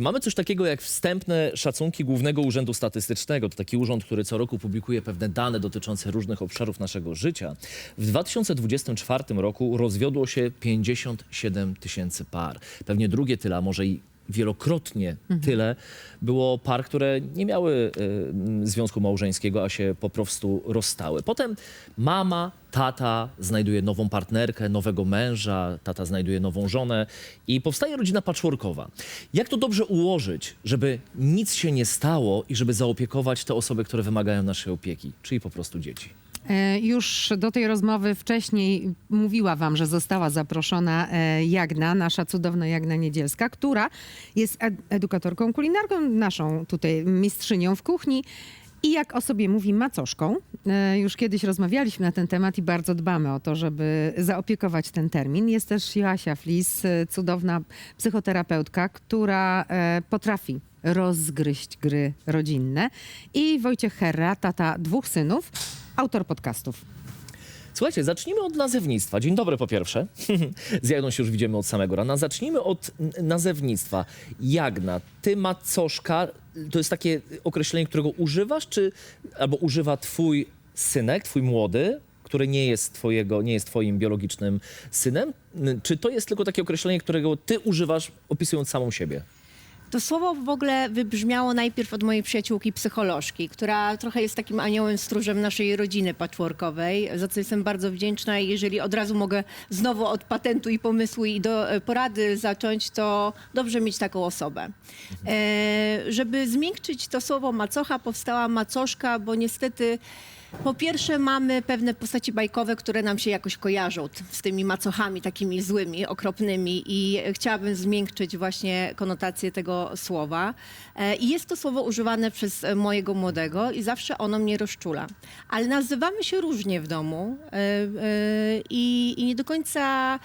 Mamy coś takiego jak wstępne szacunki Głównego Urzędu Statystycznego. To taki urząd, który co roku publikuje pewne dane dotyczące różnych obszarów naszego życia. W 2024 roku rozwiodło się 57 tysięcy par. Pewnie drugie tyle, a może i wielokrotnie tyle było par, które nie miały y, związku małżeńskiego, a się po prostu rozstały. Potem mama, tata znajduje nową partnerkę, nowego męża, tata znajduje nową żonę i powstaje rodzina patchworkowa. Jak to dobrze ułożyć, żeby nic się nie stało i żeby zaopiekować te osoby, które wymagają naszej opieki, czyli po prostu dzieci? E, Już do tej rozmowy wcześniej mówiła wam, że została zaproszona e, Jagna, nasza cudowna Jagna Niedzielska, która jest ed- edukatorką kulinarką, naszą tutaj mistrzynią w kuchni. I jak o sobie mówi, macoszką. E, Już kiedyś rozmawialiśmy na ten temat i bardzo dbamy o to, żeby zaopiekować ten termin. Jest też Joasia Flis, cudowna psychoterapeutka, która potrafi rozgryźć gry rodzinne. I Wojciech Herra, tata dwóch synów, autor podcastów. Słuchajcie, zacznijmy od nazewnictwa. Dzień dobry po pierwsze. Z Jagną się już widzimy od samego rana. Zacznijmy od nazewnictwa. Jagna, ty macoszka, to jest takie określenie, którego używasz, czy albo używa twój synek, twój młody, który nie jest twojego, nie jest twoim biologicznym synem? Czy to jest tylko takie określenie, którego ty używasz, opisując samą siebie? To słowo w ogóle wybrzmiało najpierw od mojej przyjaciółki psycholożki, która trochę jest takim aniołem stróżem naszej rodziny patchworkowej, za co jestem bardzo wdzięczna i jeżeli od razu mogę znowu od patentu i pomysłu i do e, porady zacząć, to dobrze mieć taką osobę. E, żeby zmiękczyć to słowo macocha, powstała macoszka, bo niestety po pierwsze mamy pewne postaci bajkowe, które nam się jakoś kojarzą z tymi macochami takimi złymi, okropnymi i chciałabym zmiękczyć właśnie konotację tego słowa. E, I jest to słowo używane przez e, mojego młodego i zawsze ono mnie rozczula. Ale nazywamy się różnie w domu e, i nie do końca...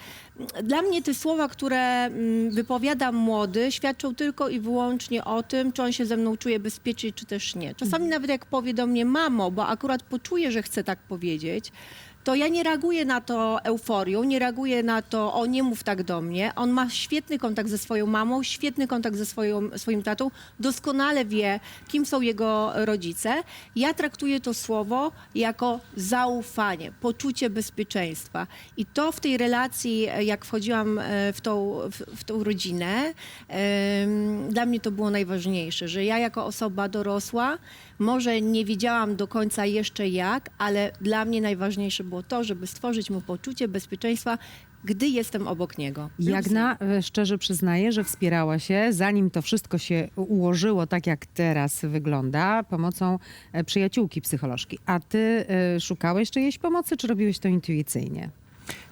Dla mnie te słowa, które mm, wypowiada młody, świadczą tylko i wyłącznie o tym, czy on się ze mną czuje bezpiecznie, czy też nie. Czasami nawet jak powie do mnie mamo, bo akurat poczuje, że chce tak powiedzieć, to ja nie reaguję na to euforią, nie reaguję na to, o nie mów tak do mnie. On ma świetny kontakt ze swoją mamą, świetny kontakt ze swoją, swoim tatą, doskonale wie, kim są jego rodzice. Ja traktuję to słowo jako zaufanie, poczucie bezpieczeństwa. I to w tej relacji, jak wchodziłam e, w tą, w, w tą rodzinę, dla mnie to było najważniejsze, że ja jako osoba dorosła, może nie wiedziałam do końca jeszcze jak, ale dla mnie najważniejsze było to, żeby stworzyć mu poczucie bezpieczeństwa, gdy jestem obok niego. Jagna e, szczerze przyznaje, że wspierała się, zanim to wszystko się ułożyło tak, jak teraz wygląda, pomocą e, przyjaciółki psycholożki. A ty e, szukałeś czyjejś pomocy, czy robiłeś to intuicyjnie?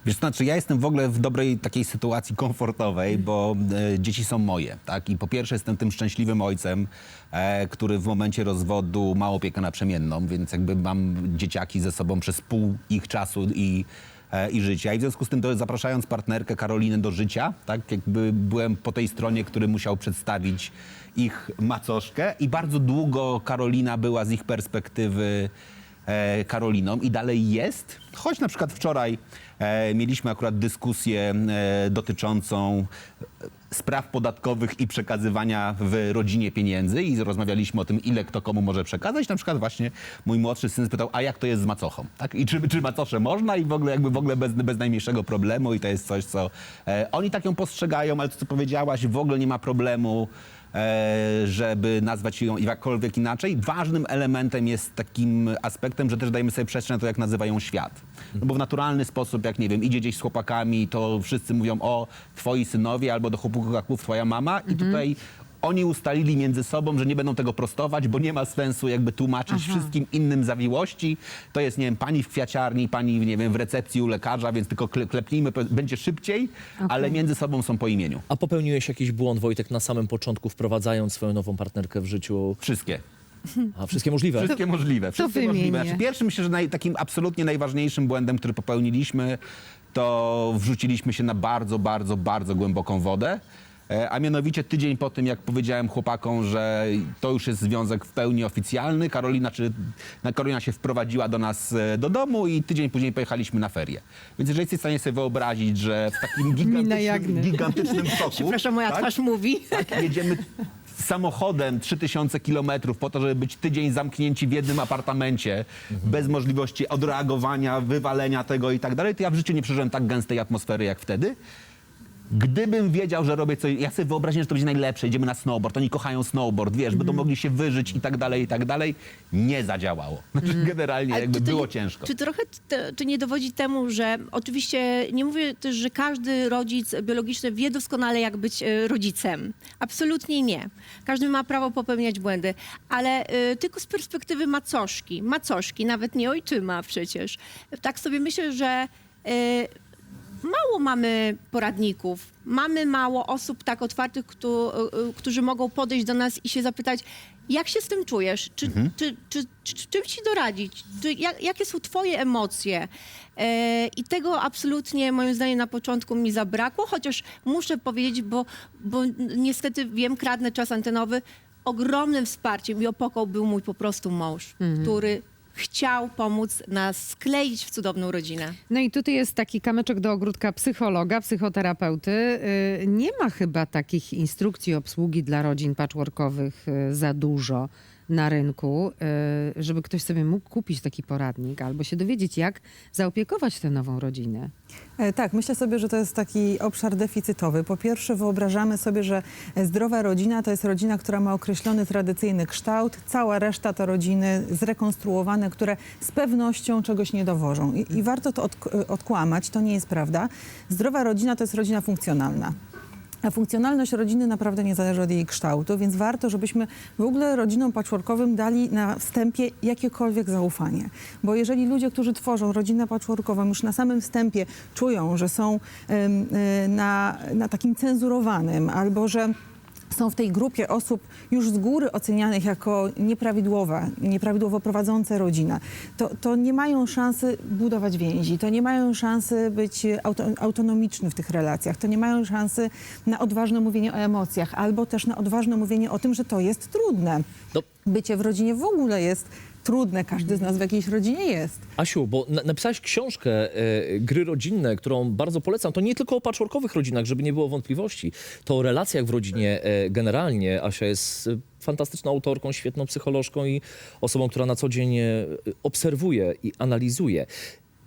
Wiesz, znaczy ja jestem w ogóle w dobrej takiej sytuacji komfortowej, bo e, dzieci są moje, tak? I po pierwsze jestem tym szczęśliwym ojcem, e, który w momencie rozwodu ma opiekę naprzemienną, więc jakby mam dzieciaki ze sobą przez pół ich czasu i e, i życia. I w związku z tym to zapraszając partnerkę Karolinę do życia, tak jakby byłem po tej stronie, który musiał przedstawić ich macoszkę i bardzo długo Karolina była z ich perspektywy e, Karoliną i dalej jest. Choć na przykład wczoraj e, mieliśmy akurat dyskusję e, dotyczącą spraw podatkowych i przekazywania w rodzinie pieniędzy i rozmawialiśmy o tym, ile kto komu może przekazać. Na przykład właśnie mój młodszy syn spytał, a jak to jest z macochą? Tak? I czy, czy macosze można? I w ogóle jakby w ogóle bez, bez najmniejszego problemu i to jest coś, co e, oni tak ją postrzegają, ale to, co powiedziałaś, w ogóle nie ma problemu żeby nazwać ją jakkolwiek inaczej. Ważnym elementem jest takim aspektem, że też dajemy sobie przestrzeń na to, jak nazywają świat. No bo w naturalny sposób, jak nie wiem, idzie gdzieś z chłopakami, to wszyscy mówią o twoi synowie albo do chłopaków twoja mama i tutaj oni ustalili między sobą, że nie będą tego prostować, bo nie ma sensu jakby tłumaczyć wszystkim innym zawiłości. To jest, nie wiem, pani w kwiaciarni, pani, nie wiem, w recepcji u lekarza, więc tylko kle- klepnijmy, będzie szybciej, ale między sobą są po imieniu. A popełniłeś jakiś błąd, Wojtek, na samym początku, wprowadzając swoją nową partnerkę w życiu? Wszystkie. A wszystkie możliwe? Wszystkie możliwe. Wszystkie możliwe. Znaczy, pierwszym myślę, że naj, takim absolutnie najważniejszym błędem, który popełniliśmy, to wrzuciliśmy się na bardzo, bardzo, bardzo głęboką wodę. E, A mianowicie tydzień po tym, jak powiedziałem chłopakom, że to już jest związek w pełni oficjalny, Karolina, czy, na- Karolina się wprowadziła do nas e, do domu i tydzień później pojechaliśmy na ferie. Więc jeżeli jesteś w stanie sobie wyobrazić, że w takim gigantycznym, gigantycznym soku... Przepraszam, moja tak? twarz mówi. Tak, jedziemy samochodem 3000 kilometrów po to, żeby być tydzień zamknięci w jednym apartamencie, bez możliwości odreagowania, wywalenia tego i tak dalej, to ja w życiu nie przeżyłem tak gęstej atmosfery jak wtedy. Gdybym wiedział, że robię coś, ja sobie wyobraźnię, że to będzie najlepsze, idziemy na snowboard, oni kochają snowboard, wiesz, będą mogli się wyżyć i tak dalej, i tak dalej, nie zadziałało. Znaczy, generalnie Ale jakby czy to było nie- ciężko. Czy trochę te, czy nie dowodzi temu, że oczywiście nie mówię też, że każdy rodzic biologiczny wie doskonale, jak być e, rodzicem. Absolutnie nie. Każdy ma prawo popełniać błędy, ale e, tylko z perspektywy macoszki, macoszki, nawet nie ojczyma przecież. Tak sobie myślę, że e, mało mamy poradników, mamy mało osób tak otwartych, któ- y, którzy mogą podejść do nas i się zapytać, jak się z tym czujesz? Czy, czy, czy, czy, czy czym ci doradzić? Czy, jak, jakie są twoje emocje? E, I tego absolutnie moim zdaniem na początku mi zabrakło, chociaż muszę powiedzieć, bo, bo niestety wiem, kradnę czas antenowy, ogromnym wsparciem i opoką był mój po prostu mąż, który chciał pomóc nas skleić w cudowną rodzinę. No i tutaj jest taki kamyczek do ogródka psychologa, psychoterapeuty. Y, Nie ma chyba takich instrukcji obsługi dla rodzin patchworkowych y, za dużo na rynku, y, żeby ktoś sobie mógł kupić taki poradnik albo się dowiedzieć, jak zaopiekować tę nową rodzinę. E, Tak, myślę sobie, że to jest taki obszar deficytowy. Po pierwsze, wyobrażamy sobie, że zdrowa rodzina to jest rodzina, która ma określony tradycyjny kształt, cała reszta to rodziny zrekonstruowane, które z pewnością czegoś nie dowożą. I, i warto to odk- odkłamać, to nie jest prawda. Zdrowa rodzina to jest rodzina funkcjonalna. A funkcjonalność rodziny naprawdę nie zależy od jej kształtu, więc warto, żebyśmy w ogóle rodzinom patchworkowym dali na wstępie jakiekolwiek zaufanie. Bo jeżeli ludzie, którzy tworzą rodzinę patchworkową już na samym wstępie czują, że są y, na, na takim cenzurowanym albo że są w tej grupie osób już z góry ocenianych jako nieprawidłowa, nieprawidłowo prowadzące rodzina, to, to nie mają szansy budować więzi, to nie mają szansy być auto, autonomiczni w tych relacjach, to nie mają szansy na odważne mówienie o emocjach albo też na odważne mówienie o tym, że to jest trudne. No, Bycie w rodzinie w ogóle jest trudne, każdy z nas w jakiejś rodzinie jest. Asiu, bo na, napisałaś książkę e, Gry rodzinne, którą bardzo polecam. To nie tylko o patchworkowych rodzinach, żeby nie było wątpliwości. To o relacjach w rodzinie e, generalnie. Asia jest e, fantastyczną autorką, świetną psycholożką i osobą, która na co dzień e, obserwuje i analizuje.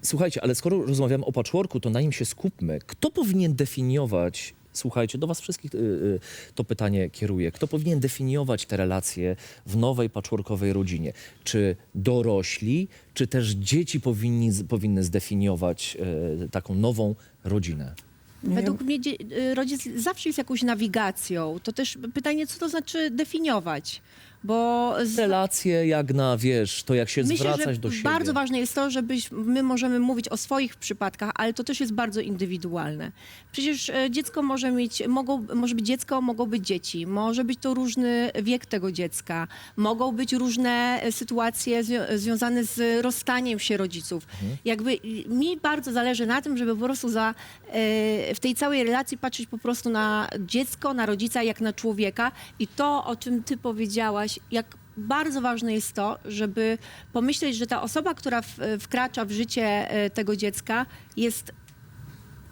Słuchajcie, ale skoro rozmawiamy o patchworku, to na nim się skupmy. Kto powinien definiować Słuchajcie, do Was wszystkich y, y, to pytanie kieruję. Kto powinien definiować te relacje w nowej patchworkowej rodzinie? Czy dorośli, czy też dzieci powinni, powinny zdefiniować y, taką nową rodzinę? Według mnie rodzic zawsze jest jakąś nawigacją. To też pytanie, co to znaczy definiować. Bo z, Relacje jak na, wiesz, to jak się myślę, zwracać że do siebie. bardzo ważne jest to, żebyś my możemy mówić o swoich przypadkach, ale to też jest bardzo indywidualne. Przecież e, dziecko może mieć, mogą, może być dziecko, mogą być dzieci, może być to różny wiek tego dziecka, mogą być różne e, sytuacje zwią- związane z rozstaniem się rodziców. Jakby y, mi bardzo zależy na tym, żeby po prostu za, e, w tej całej relacji patrzeć po prostu na dziecko, na rodzica jak na człowieka i to, o czym ty powiedziałaś, jak bardzo ważne jest to, żeby pomyśleć, że ta osoba, która wkracza w życie e, tego dziecka, jest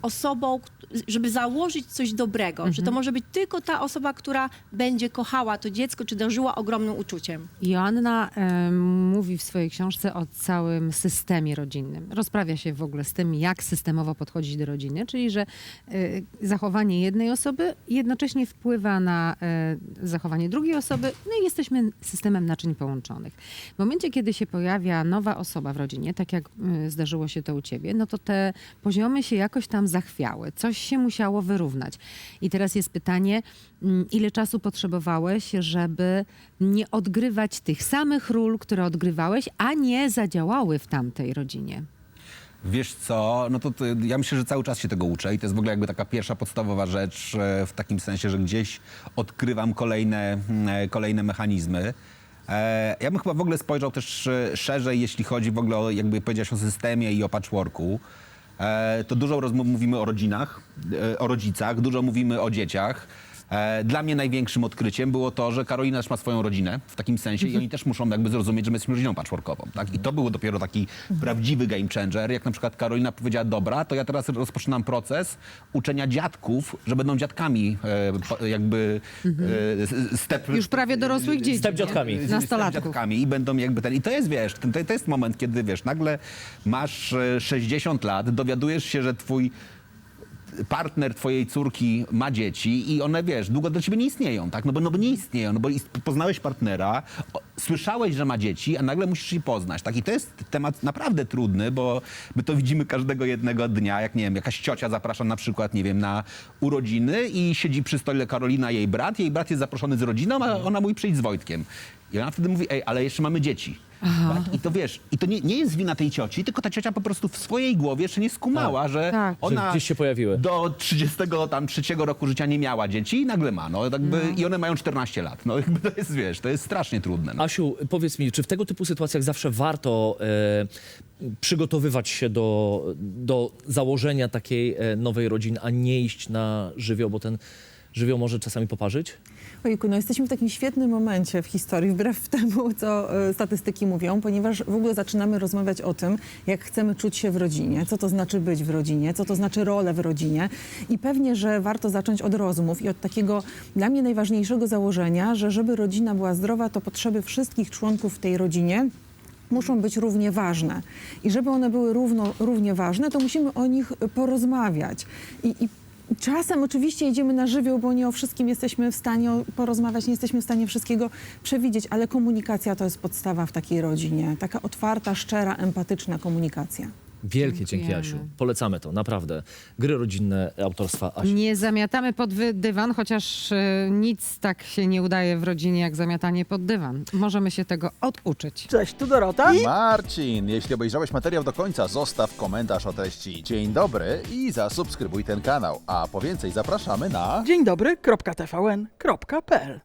osobą, żeby założyć coś dobrego, że to może być tylko ta osoba, która będzie kochała to dziecko, czy darzyła ogromnym uczuciem. Joanna em, mówi w swojej książce o całym systemie rodzinnym. Rozprawia się w ogóle z tym, jak systemowo podchodzić do rodziny, czyli że y, zachowanie jednej osoby jednocześnie wpływa na y, zachowanie drugiej osoby, no i jesteśmy systemem naczyń połączonych. W momencie, kiedy się pojawia nowa osoba w rodzinie, tak jak y, zdarzyło się to u ciebie, no to te poziomy się jakoś tam zachwiały. Coś się musiało wyrównać. I teraz jest pytanie, mm, ile czasu potrzebowałeś, żeby nie odgrywać tych samych ról, które odgrywałeś, a nie zadziałały w tamtej rodzinie? Wiesz co, no to, to ja myślę, że cały czas się tego uczę i to jest w ogóle jakby taka pierwsza podstawowa rzecz e, w takim sensie, że gdzieś odkrywam kolejne, mm, e, kolejne mechanizmy. E, Ja bym chyba w ogóle spojrzał też szerzej, jeśli chodzi w ogóle o, jakby powiedziałeś o systemie i o patchworku. E, To dużo rozmów mówimy o rodzinach, e, o rodzicach, dużo mówimy o dzieciach. E, Dla mnie największym odkryciem było to, że Karolina też ma swoją rodzinę w takim sensie i oni też muszą jakby zrozumieć, że my jesteśmy rodziną patchworkową. Tak? I to był dopiero taki prawdziwy game changer, jak na przykład Karolina powiedziała, dobra, to ja teraz rozpoczynam proces uczenia dziadków, że będą dziadkami e, po- jakby e, step... Już prawie dorosłych dzieci. Step dziadkami. nie? Nastolatków. dziadkami i będą jakby ten. I to jest, wiesz, ten, to, to jest moment, kiedy wiesz, nagle masz e, 60 lat, dowiadujesz się, że twój partner twojej córki ma dzieci i one, wiesz, długo do ciebie nie istnieją, tak? No bo, no bo nie istnieją, no bo poznałeś partnera, słyszałeś, że ma dzieci, a nagle musisz je poznać, tak? I to jest temat naprawdę trudny, bo my to widzimy każdego jednego dnia, jak, nie wiem, jakaś ciocia zaprasza na przykład, nie wiem, na urodziny i siedzi przy stole Karolina, jej brat, jej brat jest zaproszony z rodziną, a ona mówi przyjdź z Wojtkiem. I ona wtedy mówi, ej, ale jeszcze mamy dzieci. Tak? I to wiesz, i to nie, nie jest wina tej cioci, tylko ta ciocia po prostu w swojej głowie jeszcze nie skumała, że Tak. Że ona gdzieś się pojawiły. do 33 roku życia nie miała dzieci i nagle ma. No, jakby, I one mają 14 lat. No, jakby to jest, wiesz, to jest strasznie trudne. No. Asiu, powiedz mi, czy w tego typu sytuacjach zawsze warto e, przygotowywać się do, do założenia takiej e, nowej rodziny, a nie iść na żywioł, bo ten żywioł może czasami poparzyć? Ojku, no jesteśmy w takim świetnym momencie w historii, wbrew temu, co e, statystyki mówią, ponieważ w ogóle zaczynamy rozmawiać o tym, jak chcemy czuć się w rodzinie, co to znaczy być w rodzinie, co to znaczy rolę w rodzinie. I pewnie, że warto zacząć od rozmów i od takiego dla mnie najważniejszego założenia, że żeby rodzina była zdrowa, to potrzeby wszystkich członków w tej rodzinie muszą być równie ważne. I żeby one były równo, równie ważne, to musimy o nich porozmawiać. I, i Czasem oczywiście idziemy na żywioł, bo nie o wszystkim jesteśmy w stanie porozmawiać, nie jesteśmy w stanie wszystkiego przewidzieć, ale komunikacja to jest podstawa w takiej rodzinie. Taka otwarta, szczera, empatyczna komunikacja. Wielkie dzięki, Dziękujemy. Asiu. Polecamy to, naprawdę. Gry rodzinne autorstwa Asi. Nie zamiatamy pod wy- dywan, chociaż e, nic tak się nie udaje w rodzinie jak zamiatanie pod dywan. Możemy się tego oduczyć. Cześć, tu Dorota. Marcin, jeśli obejrzałeś materiał do końca, zostaw komentarz o treści. Dzień dobry i zasubskrybuj ten kanał. A po więcej zapraszamy na... Dzień dobry, kropka TVN, kropka PL.